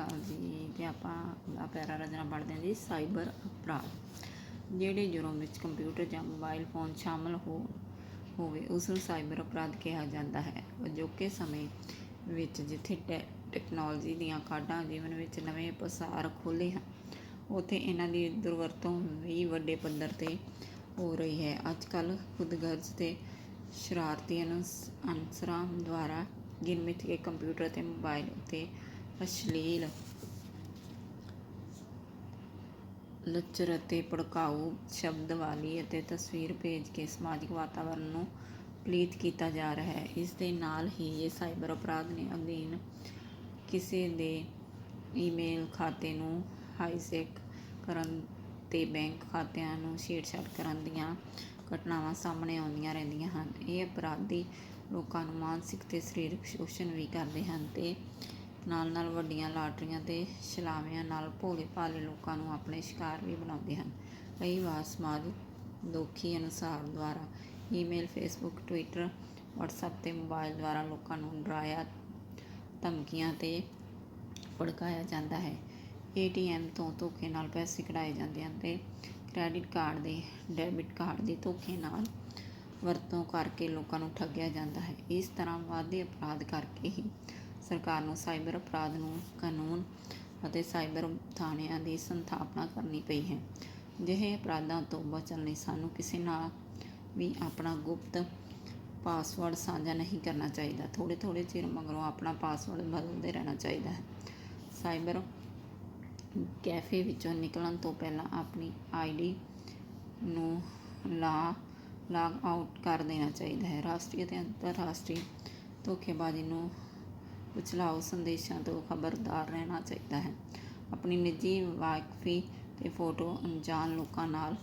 ਅਕਾਲ ਜੀ ਤੇ ਆਪਾਂ ਦਾ ਪੈਰਾ ਰਚਨਾ ਪੜ੍ਹਦੇ ਹਾਂ ਜੀ, ਸਾਈਬਰ ਅਪਰਾਧ। ਜਿਹੜੇ ਜੁਰਮ ਵਿੱਚ ਕੰਪਿਊਟਰ ਜਾਂ ਮੋਬਾਈਲ ਫੋਨ ਸ਼ਾਮਲ ਹੋ, ਹੋਵੇ, ਉਸ ਨੂੰ ਸਾਈਬਰ ਅਪਰਾਧ ਕਿਹਾ ਜਾਂਦਾ ਹੈ। ਅਜੋਕੇ ਸਮੇਂ ਵਿੱਚ ਜਿੱਥੇ ਟੈ ਟੈਕਨੋਲੋਜੀ ਦੀਆਂ ਕਾਢਾਂ ਜੀਵਨ ਵਿੱਚ ਨਵੇਂ ਪਸਾਰ ਖੋਲ੍ਹੇ ਹਨ, ਉੱਥੇ ਇਹਨਾਂ ਦੀ ਦੁਰਵਰਤੋਂ ਵੀ ਵੱਡੇ ਪੱਧਰ 'ਤੇ ਹੋ ਰਹੀ ਹੈ। ਅੱਜ ਕੱਲ੍ਹ ਖੁਦਗਰਜ਼ ਤੇ ਸ਼ਰਾਰਤੀ ਅਨਸਰਾਂ ਦੁਆਰਾ ਗਿਣਮਿਤ ਕੇ ਕੰਪਿਊਟਰ ਅਤੇ ਮੋਬਾਈਲ ਉੱਤੇ ਅਸ਼ਲੀਲ। ਲੱਚਰ ਅਤੇ ਭੜਕਾਊ ਸ਼ਬਦ ਵਾਲੀ ਅਤੇ ਤਸਵੀਰ ਭੇਜ ਕੇ ਸਮਾਜਿਕ ਵਾਤਾਵਰਣ ਨੂੰ ਪਲੀਤ ਕੀਤਾ ਜਾ ਰਿਹਾ ਹੈ। ਇਸ ਦੇ ਨਾਲ ਹੀ ਇਹ ਸਾਈਬਰ ਅਪਰਾਧ ਨੇ ਅਧੀਨ ਕਿਸੇ ਦੇ ਈਮੇਲ ਖਾਤੇ ਨੂੰ ਹਾਈਜੈਕ ਕਰਨ ਤੇ ਬੈਂਕ ਖਾਤਿਆਂ ਨੂੰ ਛੇੜਛਾੜ ਕਰਨ ਦੀਆਂ ਘਟਨਾਵਾਂ ਸਾਹਮਣੇ ਆਉਂਦੀਆਂ ਰਹਿੰਦੀਆਂ ਹਨ। ਇਹ ਅਪਰਾਧੀ ਲੋਕਾਂ ਨੂੰ ਮਾਨਸਿਕ ਤੇ ਸਰੀਰਕ ਸ਼ੋਸ਼ਣ ਵੀ ਕਰਦੇ ਹਨ ਤੇ ਨਾਲ ਨਾਲ ਵੱਡੀਆਂ ਲਾਟਰੀਆਂ ਤੇ ਛਲਾਵਿਆਂ ਨਾਲ ਭੋਲੇ ਭਾਲੇ ਲੋਕਾਂ ਨੂੰ ਆਪਣੇ ਸ਼ਿਕਾਰ ਵੀ ਬਣਾਉਂਦੇ ਹਨ। ਕਈ ਵਾਰ ਸਮਾਜ ਦੋਖੀ ਅਨੁਸਾਰ ਦੁਆਰਾ ਈਮੇਲ, ਫੇਸਬੁੱਕ, ਟਵਿੱਟਰ, ਵਟਸਐਪ ਤੇ ਮੋਬਾਈਲ ਦੁਆਰਾ ਲੋਕਾਂ ਨੂੰ ਡਰਾਇਆ, ਧਮਕੀਆਂ ਤੇ ਭੜਕਾਇਆ ਜਾਂਦਾ ਹੈ। ਏਟੀਐਮ ਤੋਂ ਧੋਖੇ ਨਾਲ ਪੈਸੇ ਕਢਾਏ ਜਾਂਦੇ ਹਨ ਤੇ ਕ੍ਰੈਡਿਟ ਕਾਰਡ ਦੇ, ਡੈਬਿਟ ਕਾਰਡ ਦੇ ਧੋਖੇ ਨਾਲ ਵਰਤੋਂ ਕਰਕੇ ਲੋਕਾਂ ਨੂੰ ਠੱਗਿਆ ਜਾਂਦਾ ਹੈ। ਇਸ ਤਰ੍ਹਾਂ ਵਾਧੇ ਅਪਰਾਧ ਕਰਕੇ ਹੀ ਸਰਕਾਰ ਨੂੰ ਸਾਈਬਰ ਅਪਰਾਧ ਨੂੰ ਕਾਨੂੰਨ ਅਤੇ ਸਾਈਬਰ ਥਾਣਿਆਂ ਦੀ ਸਥਾਪਨਾ ਕਰਨੀ ਪਈ ਹੈ। ਜਿਹੇ ਅਪਰਾਧਾਂ ਤੋਂ ਬਚਣ ਲਈ ਸਾਨੂੰ ਕਿਸੇ ਨਾਲ ਵੀ ਆਪਣਾ ਗੁਪਤ ਪਾਸਵਰਡ ਸਾਂਝਾ ਨਹੀਂ ਕਰਨਾ ਚਾਹੀਦਾ। ਥੋੜੇ ਥੋੜੇ ਚਿਰ ਮਗਰੋਂ ਆਪਣਾ ਪਾਸਵਰਡ ਬਦਲਦੇ ਰਹਿਣਾ ਚਾਹੀਦਾ ਹੈ। ਸਾਈਬਰ ਕੈਫੇ ਵਿੱਚੋਂ ਨਿਕਲਣ ਤੋਂ ਪਹਿਲਾਂ ਆਪਣੀ ਆਈਡੀ ਨੂੰ ਲਾ, ਲਾਗ ਆਊਟ ਕਰ ਦੇਣਾ ਚਾਹੀਦਾ ਹੈ। ਰਾਸ਼ਟਰੀ ਅਤੇ ਅੰਤਰਰਾਸ਼ਟਰੀ ਧੋਖੇਬਾਜ਼ੀ ਨੂੰ ਉਛਲਾਓ ਸੰਦੇਸ਼ਾਂ ਤੋਂ ਖਬਰਦਾਰ ਰਹਿਣਾ ਚਾਹੀਦਾ ਹੈ। ਆਪਣੀ ਨਿੱਜੀ ਵਾਕਫੀ ਤੇ ਫੋਟੋ ਅਣਜਾਣ ਲੋਕਾਂ ਨਾਲ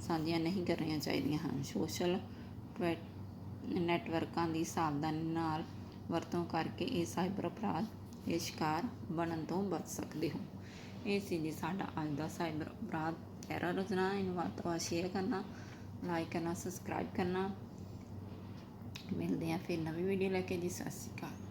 ਸਾਂਝੀਆਂ ਨਹੀਂ ਕਰਨੀਆਂ ਚਾਹੀਦੀਆਂ ਹਨ। ਸੋਸ਼ਲ ਨੈਟਵਰਕਾਂ ਦੀ ਸਾਵਧਾਨੀ ਨਾਲ ਵਰਤੋਂ ਕਰਕੇ ਇਹ ਸਾਈਬਰ ਅਪਰਾਧ ਦੇ ਸ਼ਿਕਾਰ ਬਣਨ ਤੋਂ ਬਚ ਸਕਦੇ ਹੋ। ਇਹ ਸੀ ਜੀ ਸਾਡਾ ਅੱਜ ਦਾ ਸਾਈਬਰ ਅਪਰਾਧ। ਪੈਰਾ ਰਚਨਾ ਇਹਨੂੰ ਵੱਧ ਤੋਂ ਵੱਧ ਸ਼ੇਅਰ ਕਰਨਾ ਲਾਈਕ ਕਰਨਾ ਸਬਸਕ੍ਰਾਈਬ ਕਰਨਾ। ਮਿਲਦੇ ਆ ਫਿਰ ਨਵੀਂ ਵੀਡੀਓ ਲੈ ਕੇ ਜੀ। ਸਤਿ ਸ਼੍ਰੀ ਅਕਾਲ।